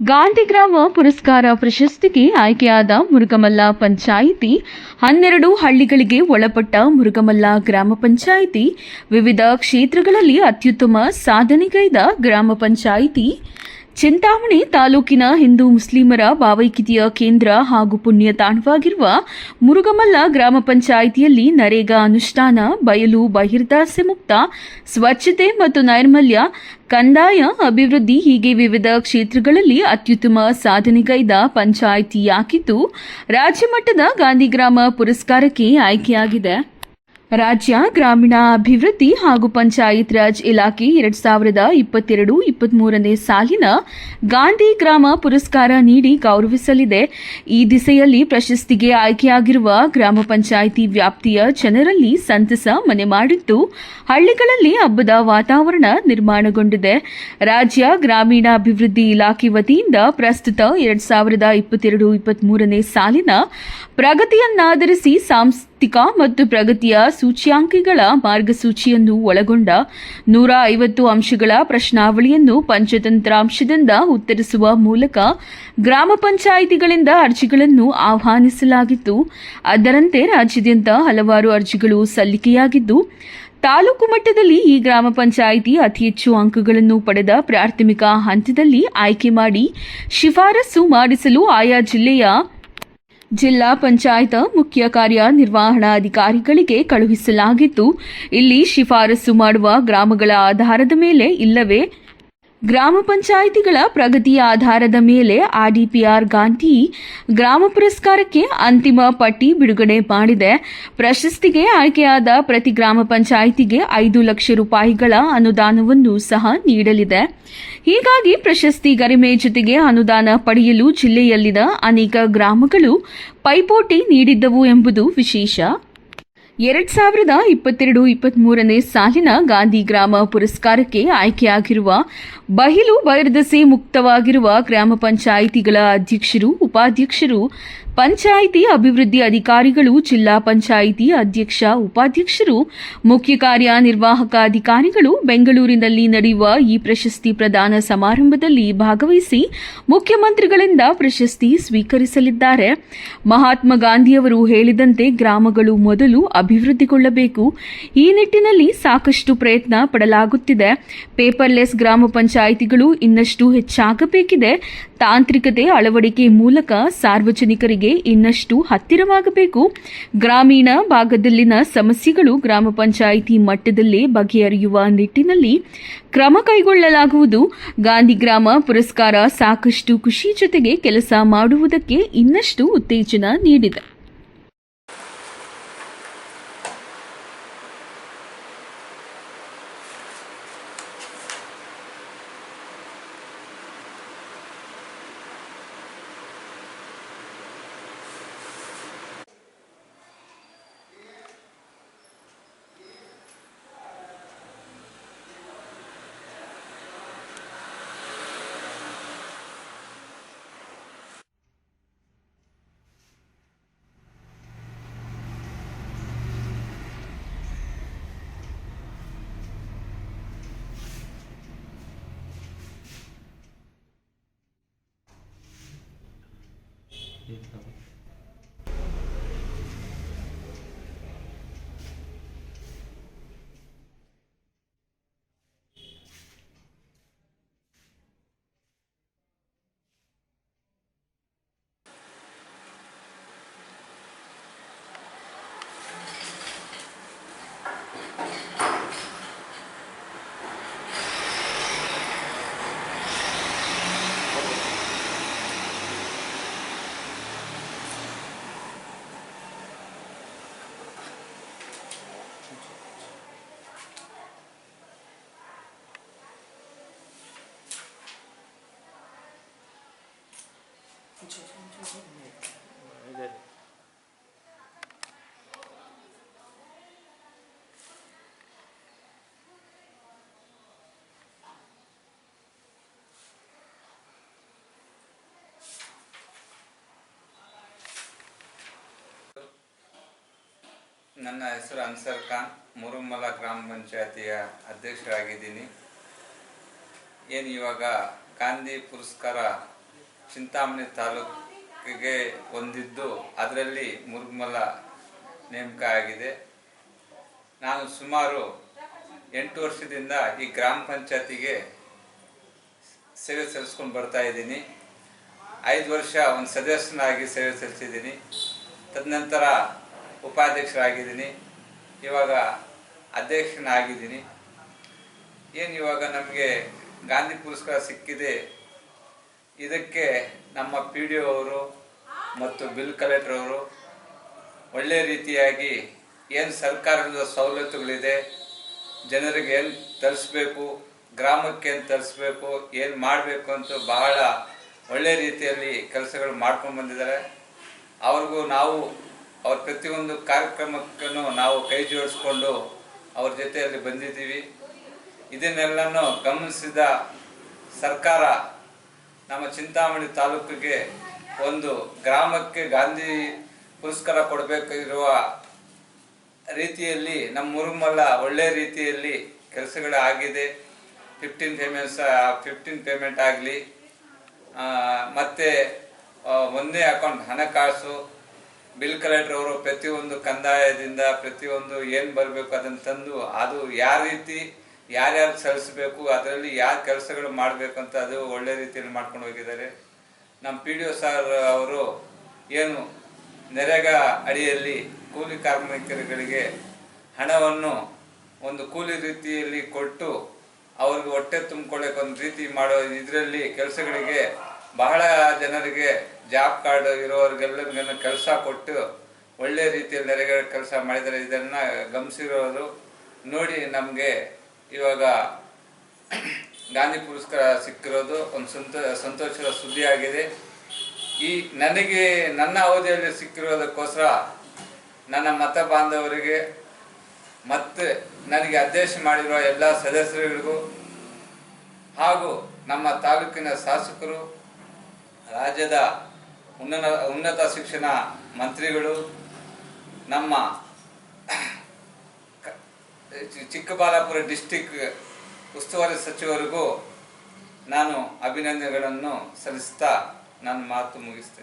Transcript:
ಗಾಂಧಿಗ್ರಾಮ ಪುರಸ್ಕಾರ ಪ್ರಶಸ್ತಿಗೆ ಆಯ್ಕೆಯಾದ ಮುರುಗಮಲ್ಲ ಪಂಚಾಯಿತಿ, ಹನ್ನೆರಡು ಹಳ್ಳಿಗಳಿಗೆ ಒಳಪಟ್ಟ ಮುರುಗಮಲ್ಲ ಗ್ರಾಮ ಪಂಚಾಯಿತಿ, ವಿವಿಧ ಕ್ಷೇತ್ರಗಳಲ್ಲಿ ಅತ್ಯುತ್ತಮ ಸಾಧನೆಗೈದ ಗ್ರಾಮ ಪಂಚಾಯಿತಿ ಚಿಂತಾಮಣಿ ತಾಲೂಕಿನ ಹಿಂದೂ ಮುಸ್ಲಿಮರ ಭಾವೈಕ್ಯತೆಯ ಕೇಂದ್ರ ಹಾಗೂ ಪುಣ್ಯ ತಾಣವಾಗಿರುವ ಮುರುಗಮಲ್ಲ ಗ್ರಾಮ ಪಂಚಾಯಿತಿಯಲ್ಲಿ ನರೇಗಾ ಅನುಷ್ಠಾನ, ಬಯಲು, ಬಹಿರ್ದಾಸೆ ಮುಕ್ತ, ಸ್ವಚ್ಛತೆ ಮತ್ತು ನೈರ್ಮಲ್ಯ, ಕಂದಾಯ ಅಭಿವೃದ್ಧಿ ಹೀಗೆ ವಿವಿಧ ಕ್ಷೇತ್ರಗಳಲ್ಲಿ ಅತ್ಯುತ್ತಮ ಸಾಧನೆಗೈದ ಪಂಚಾಯಿತಿಯಾಗಿದ್ದು, ರಾಜ್ಯಮಟ್ಟದ ಗಾಂಧಿ ಗಾಂಧಿಗ್ರಾಮ ಪುರಸ್ಕಾರಕ್ಕೆ ಆಯ್ಕೆಯಾಗಿದೆ. ರಾಜ್ಯ ಗ್ರಾಮೀಣ ಅಭಿವೃದ್ಧಿ ಹಾಗೂ ಪಂಚಾಯತ್ ರಾಜ್ ಇಲಾಖೆ ಎರಡ್ ಸಾವಿರದ ಇಪ್ಪತ್ತೆರಡು, ಇಪ್ಪತ್ಮೂರನೇ ಸಾಲಿನ ಗಾಂಧಿ ಗ್ರಾಮ ಪುರಸ್ಕಾರ ನೀಡಿ ಗೌರವಿಸಲಿದೆ. ಈ ದಿಸೆಯಲ್ಲಿ ಪ್ರಶಸ್ತಿಗೆ ಆಯ್ಕೆಯಾಗಿರುವ ಗ್ರಾಮ ಪಂಚಾಯಿತಿ ವ್ಯಾಪ್ತಿಯ ಜನರಲ್ಲಿ ಸಂತಸ ಮನೆ ಮಾಡಿದ್ದು, ಹಳ್ಳಿಗಳಲ್ಲಿ ಹಬ್ಬದ ವಾತಾವರಣ ನಿರ್ಮಾಣಗೊಂಡಿದೆ. ರಾಜ್ಯ ಗ್ರಾಮೀಣ ಅಭಿವೃದ್ಧಿ ಇಲಾಖೆ ವತಿಯಿಂದ ಪ್ರಸ್ತುತ ಎರಡ್ ಸಾವಿರದ ಇಪ್ಪತ್ತೆರಡು, ಇಪ್ಪತ್ಮೂರನೇ ಸಾಲಿನ ಪ್ರಗತಿಯನ್ನಾಧರಿಸಿ ಸಾಂಸ್ಥಿಕ ಮತ್ತು ಪ್ರಗತಿಯ ಸೂಚ್ಯಾಂಕಿಗಳ ಮಾರ್ಗಸೂಚಿಯನ್ನು ಒಳಗೊಂಡ ನೂರ ಐವತ್ತು ಅಂಶಗಳ ಪ್ರಶ್ನಾವಳಿಯನ್ನು ಪಂಚತಂತ್ರಾಂಶದಿಂದ ಉತ್ತರಿಸುವ ಮೂಲಕ ಗ್ರಾಮ ಪಂಚಾಯಿತಿಗಳಿಂದ ಅರ್ಜಿಗಳನ್ನು ಆಹ್ವಾನಿಸಲಾಗಿತ್ತು. ಅದರಂತೆ ರಾಜ್ಯದಿಂದ ಹಲವಾರು ಅರ್ಜಿಗಳು ಸಲ್ಲಿಕೆಯಾಗಿದ್ದು, ತಾಲೂಕು ಮಟ್ಟದಲ್ಲಿ ಈ ಗ್ರಾಮ ಪಂಚಾಯಿತಿ ಅತಿ ಹೆಚ್ಚು ಅಂಕಗಳನ್ನು ಪಡೆದ ಪ್ರಾಥಮಿಕ ಹಂತದಲ್ಲಿ ಆಯ್ಕೆ ಮಾಡಿ ಶಿಫಾರಸು ಮಾಡಿಸಲು ಆಯಾ ಜಿಲ್ಲೆಯ ಜಿಲ್ಲಾ ಪಂಚಾಯತ್ ಮುಖ್ಯ ಕಾರ್ಯನಿರ್ವಹಣಾಧಿಕಾರಿಗಳಿಗೆ ಕಳುಹಿಸಲಾಗಿದ್ದು ಇಲ್ಲಿ ಶಿಫಾರಸು ಮಾಡುವ ಗ್ರಾಮಗಳ ಆಧಾರದ ಮೇಲೆ ಇಲ್ಲವೇ? ಗ್ರಾಮ ಪಂಚಾಯಿತಿಗಳ ಪ್ರಗತಿಯ ಆಧಾರದ ಮೇಲೆ ಆರ್ಡಿಪಿಆರ್ ಗಾಂಧಿ ಗ್ರಾಮ ಪುರಸ್ಕಾರಕ್ಕೆ ಅಂತಿಮ ಪಟ್ಟಿ ಬಿಡುಗಡೆ ಮಾಡಿದೆ. ಪ್ರಶಸ್ತಿಗೆ ಆಯ್ಕೆಯಾದ ಪ್ರತಿ ಗ್ರಾಮ ಪಂಚಾಯಿತಿಗೆ ಐದು ಲಕ್ಷ ರೂಪಾಯಿಗಳ ಅನುದಾನವನ್ನು ಸಹ ನೀಡಲಿದೆ. ಹೀಗಾಗಿ ಪ್ರಶಸ್ತಿ ಗರಿಮೆ ಜೊತೆಗೆ ಅನುದಾನ ಪಡೆಯಲು ಜಿಲ್ಲೆಯಲ್ಲಿನ ಅನೇಕ ಗ್ರಾಮಗಳು ಪೈಪೋಟಿ ನೀಡಿದ್ದವು ಎಂಬುದು ವಿಶೇಷ. ಎರಡ್ ಸಾವಿರದ ಇಪ್ಪತ್ತೆರಡು ಇಪ್ಪತ್ಮೂರನೇ ಸಾಲಿನ ಗಾಂಧಿ ಗ್ರಾಮ ಪುರಸ್ಕಾರಕ್ಕೆ ಆಯ್ಕೆಯಾಗಿರುವ ಬಹಿಲು ಬಹಿರ್ದಸೆ ಮುಕ್ತವಾಗಿರುವ ಗ್ರಾಮ ಪಂಚಾಯಿತಿಗಳ ಅಧ್ಯಕ್ಷರು, ಉಪಾಧ್ಯಕ್ಷರು ಪಂಚಾಯಿತಿ ಅಭಿವೃದ್ಧಿ ಅಧಿಕಾರಿಗಳು, ಜಿಲ್ಲಾ ಪಂಚಾಯಿತಿ ಅಧ್ಯಕ್ಷ, ಉಪಾಧ್ಯಕ್ಷರು, ಮುಖ್ಯ ಕಾರ್ಯನಿರ್ವಾಹಕ ಅಧಿಕಾರಿಗಳು ಬೆಂಗಳೂರಿನಲ್ಲಿ ನಡೆಯುವ ಈ ಪ್ರಶಸ್ತಿ ಪ್ರದಾನ ಸಮಾರಂಭದಲ್ಲಿ ಭಾಗವಹಿಸಿ ಮುಖ್ಯಮಂತ್ರಿಗಳಿಂದ ಪ್ರಶಸ್ತಿ ಸ್ವೀಕರಿಸಲಿದ್ದಾರೆ. ಮಹಾತ್ಮ ಗಾಂಧಿಯವರು ಹೇಳಿದಂತೆ ಗ್ರಾಮಗಳು ಮೊದಲು ಅಭಿವೃದ್ಧಿಗೊಳ್ಳಬೇಕು. ಈ ನಿಟ್ಟಿನಲ್ಲಿ ಸಾಕಷ್ಟು ಪ್ರಯತ್ನ ಪಡಲಾಗುತ್ತಿದೆ. ಪೇಪರ್ಲೆಸ್ ಗ್ರಾಮ ಪಂಚಾಯಿತಿಗಳು ಇನ್ನಷ್ಟು ಹೆಚ್ಚಾಗಬೇಕಿದೆ. ತಾಂತ್ರಿಕತೆ ಅಳವಡಿಕೆ ಮೂಲಕ ಸಾರ್ವಜನಿಕರಿಗೆ ಇನ್ನಷ್ಟು ಹತ್ತಿರವಾಗಬೇಕು. ಗ್ರಾಮೀಣ ಭಾಗದಲ್ಲಿನ ಸಮಸ್ಯೆಗಳು ಗ್ರಾಮ ಪಂಚಾಯಿತಿ ಮಟ್ಟದಲ್ಲೇ ಬಗೆಹರಿಯುವ ನಿಟ್ಟಿನಲ್ಲಿ ಕ್ರಮ ಕೈಗೊಳ್ಳಲಾಗುವುದು. ಗಾಂಧಿ ಗ್ರಾಮ ಪುರಸ್ಕಾರ ಸಾಕಷ್ಟು ಖುಷಿ ಜೊತೆಗೆ ಕೆಲಸ ಮಾಡುವುದಕ್ಕೆ ಇನ್ನಷ್ಟು ಉತ್ತೇಜನ ನೀಡಿದೆ. এই ನನ್ನ ಹೆಸರು ಅನ್ಸರ್ ಖಾನ್ ಮುರುಮಲ ಗ್ರಾಮ ಪಂಚಾಯತಿಯ ಅಧ್ಯಕ್ಷರಾಗಿದ್ದೀನಿ. ಏನು ಇವಾಗ ಗಾಂಧಿ ಪುರಸ್ಕಾರ ಚಿಂತಾಮಣಿ ತಾಲೂಕಿಗೆ ಹೊಂದಿದ್ದು ಅದರಲ್ಲಿ ಮುರುಗ್ಮಲ ನೇಮಕ ಆಗಿದೆ. ನಾನು ಸುಮಾರು ಎಂಟು ವರ್ಷದಿಂದ ಈ ಗ್ರಾಮ ಪಂಚಾಯತಿಗೆ ಸೇವೆ ಸಲ್ಲಿಸ್ಕೊಂಡು ಬರ್ತಾ ಇದ್ದೀನಿ. ಐದು ವರ್ಷ ಒಂದು ಸದಸ್ಯನಾಗಿ ಸೇವೆ ಸಲ್ಲಿಸಿದ್ದೀನಿ. ತದನಂತರ ಉಪಾಧ್ಯಕ್ಷರಾಗಿದ್ದೀನಿ. ಇವಾಗ ಅಧ್ಯಕ್ಷನಾಗಿದ್ದೀನಿ. ಏನು ಇವಾಗ ನಮಗೆ ಗಾಂಧಿ ಪುರಸ್ಕಾರ ಸಿಕ್ಕಿದೆ ಇದಕ್ಕೆ ನಮ್ಮ ಪಿ ಡಿ ಅವರು ಮತ್ತು ಬಿಲ್ ಕಲೆಕ್ಟರ್ ಅವರು ಒಳ್ಳೆ ರೀತಿಯಾಗಿ ಏನು ಸರ್ಕಾರದ ಸವಲತ್ತುಗಳಿದೆ, ಜನರಿಗೆ ಏನು ತರಿಸ್ಬೇಕು, ಗ್ರಾಮಕ್ಕೆ ಏನು ತರಿಸ್ಬೇಕು, ಏನು ಮಾಡಬೇಕು ಅಂತ ಬಹಳ ಒಳ್ಳೆ ರೀತಿಯಲ್ಲಿ ಕೆಲಸಗಳು ಮಾಡ್ಕೊಂಡು ಬಂದಿದ್ದಾರೆ. ಅವ್ರಿಗೂ ನಾವು, ಅವ್ರ ಪ್ರತಿಯೊಂದು ಕಾರ್ಯಕ್ರಮಕ್ಕೂ ನಾವು ಕೈ ಜೋಡಿಸ್ಕೊಂಡು ಅವ್ರ ಜೊತೆಯಲ್ಲಿ ಬಂದಿದ್ದೀವಿ. ಇದನ್ನೆಲ್ಲನೂ ಗಮನಿಸಿದ ಸರ್ಕಾರ ನಮ್ಮ ಚಿಂತಾಮಣಿ ತಾಲೂಕಿಗೆ ಒಂದು ಗ್ರಾಮಕ್ಕೆ ಗಾಂಧಿ ಪುರಸ್ಕಾರ ಕೊಡಬೇಕಿರುವ ರೀತಿಯಲ್ಲಿ ನಮ್ಮ ಮುರುಮಲ್ಲ ಒಳ್ಳೆ ರೀತಿಯಲ್ಲಿ ಕೆಲಸಗಳು ಆಗಿದೆ. ಫಿಫ್ಟೀನ್ ಪೇಮೆಂಟ್ಸ್ ಫಿಫ್ಟೀನ್ ಪೇಮೆಂಟ್ ಆಗಲಿ ಮತ್ತು ಒಂದೇ ಅಕೌಂಟ್ ಹಣಕಾಸು ಬಿಲ್ ಕಲೆಕ್ಟರ್ ಅವರು ಪ್ರತಿಯೊಂದು ಕಂದಾಯದಿಂದ ಪ್ರತಿಯೊಂದು ಏನು ಬರಬೇಕು ಅದನ್ನು ತಂದು, ಅದು ಯಾವ ರೀತಿ ಯಾರ್ಯಾರು ಸಲ್ಲಿಸಬೇಕು, ಅದರಲ್ಲಿ ಯಾವ ಕೆಲಸಗಳು ಮಾಡಬೇಕು ಅಂತ ಅದು ಒಳ್ಳೆ ರೀತಿಯಲ್ಲಿ ಮಾಡ್ಕೊಂಡು ಹೋಗಿದ್ದಾರೆ. ನಮ್ಮ ಪಿ ಡಿ ಒ ಸರ್ ಅವರು ಏನು ನೆರೆಗ ಅಡಿಯಲ್ಲಿ ಕೂಲಿ ಕಾರ್ಮಿಕರುಗಳಿಗೆ ಹಣವನ್ನು ಒಂದು ಕೂಲಿ ರೀತಿಯಲ್ಲಿ ಕೊಟ್ಟು ಅವ್ರಿಗೆ ಹೊಟ್ಟೆ ತುಂಬಿಕೊಳ್ಳೋಕೆ ಒಂದು ರೀತಿ ಮಾಡೋ ಇದರಲ್ಲಿ ಕೆಲಸಗಳಿಗೆ ಬಹಳ ಜನರಿಗೆ ಜಾಬ್ ಕಾರ್ಡ್ ಇರೋರಿಗೆಲ್ಲರಿಗೂ ಕೆಲಸ ಕೊಟ್ಟು ಒಳ್ಳೆ ರೀತಿಯಲ್ಲಿ ನೆರೆಗಳ ಕೆಲಸ ಮಾಡಿದ್ದಾರೆ. ಇದನ್ನು ಗಮನಿಸಿರೋರು ನೋಡಿ ನಮಗೆ ಇವಾಗ ಗಾಂಧಿ ಪುರಸ್ಕಾರ ಸಿಕ್ಕಿರೋದು ಒಂದು ಸಂತ, ಸಂತೋಷದ ಸುದ್ದಿ ಆಗಿದೆ ಈ ನನಗೆ, ನನ್ನ ಅವಧಿಯಲ್ಲಿ ಸಿಕ್ಕಿರೋದಕ್ಕೋಸ್ಕರ ನನ್ನ ಮತ ಬಾಂಧವರಿಗೆ ಮತ್ತು ನನಗೆ ಅಧ್ಯಕ್ಷ ಮಾಡಿರುವ ಎಲ್ಲ ಸದಸ್ಯರುಗಳಿಗೂ ಹಾಗೂ ನಮ್ಮ ತಾಲೂಕಿನ ಶಾಸಕರು, ರಾಜ್ಯದ ಉನ್ನತ ಉನ್ನತ ಶಿಕ್ಷಣ ಮಂತ್ರಿಗಳು, ನಮ್ಮ ಚಿಕ್ಕಬಳ್ಳಾಪುರ ಡಿಸ್ಟಿಕ್ ಉಸ್ತುವಾರಿ ಸಚಿವರಿಗೂ ನಾನು ಅಭಿನಂದನೆಗಳನ್ನು ಸಲ್ಲಿಸ್ತಾ ನನ್ನ ಮಾತು ಮುಗಿಸ್ತೇನೆ.